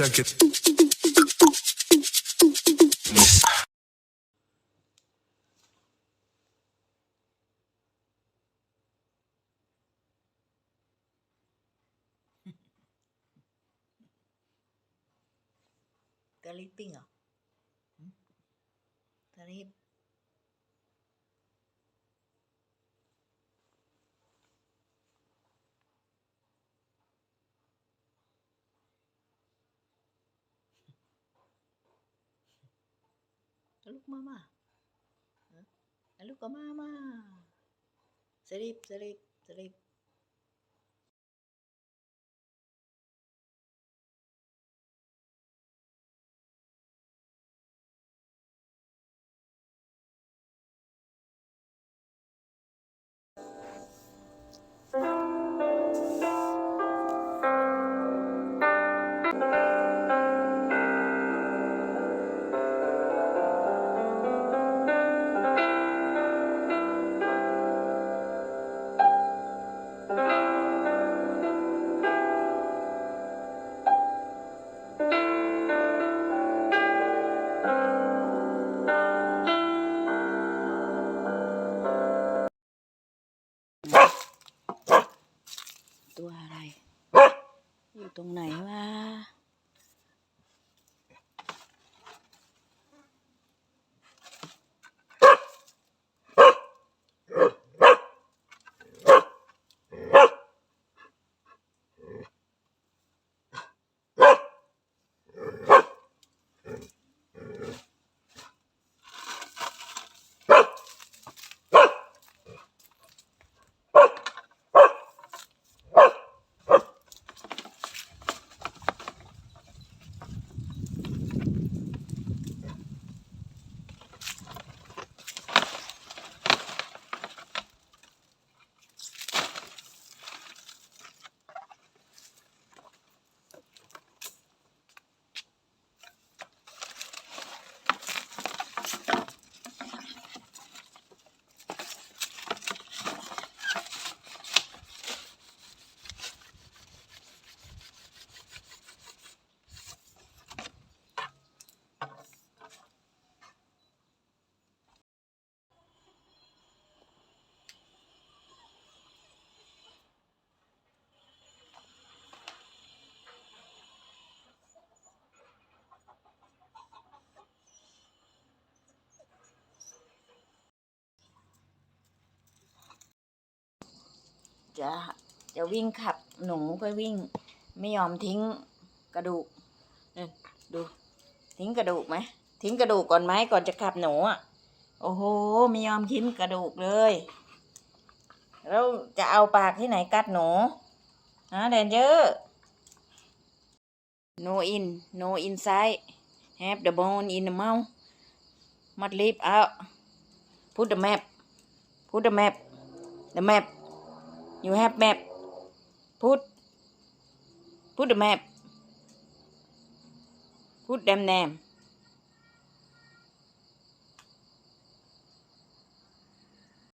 check it. They're Lalu ke mama. Ha? Lalu ke mama. Serip, serip, serip. ตัวอะไร อยู่ตรงไหนวะ จะจะวิ่งขับหนูไปวิ่ง ไม่ยอมทิ้งกระดูกนี่ดู ทิ้งกระดูกไหมทิ้งกระดูกก่อนไหมก่อนจะขับหนูอะโอ้โหไม่ยอมทิ้งกระดูกเลย แล้วจะเอาปากที่ไหนกัดหนูฮะแดนเจอร์ no in no inside have the bone in the mouth must leave out put the map put the map the map you have map put put the map put them name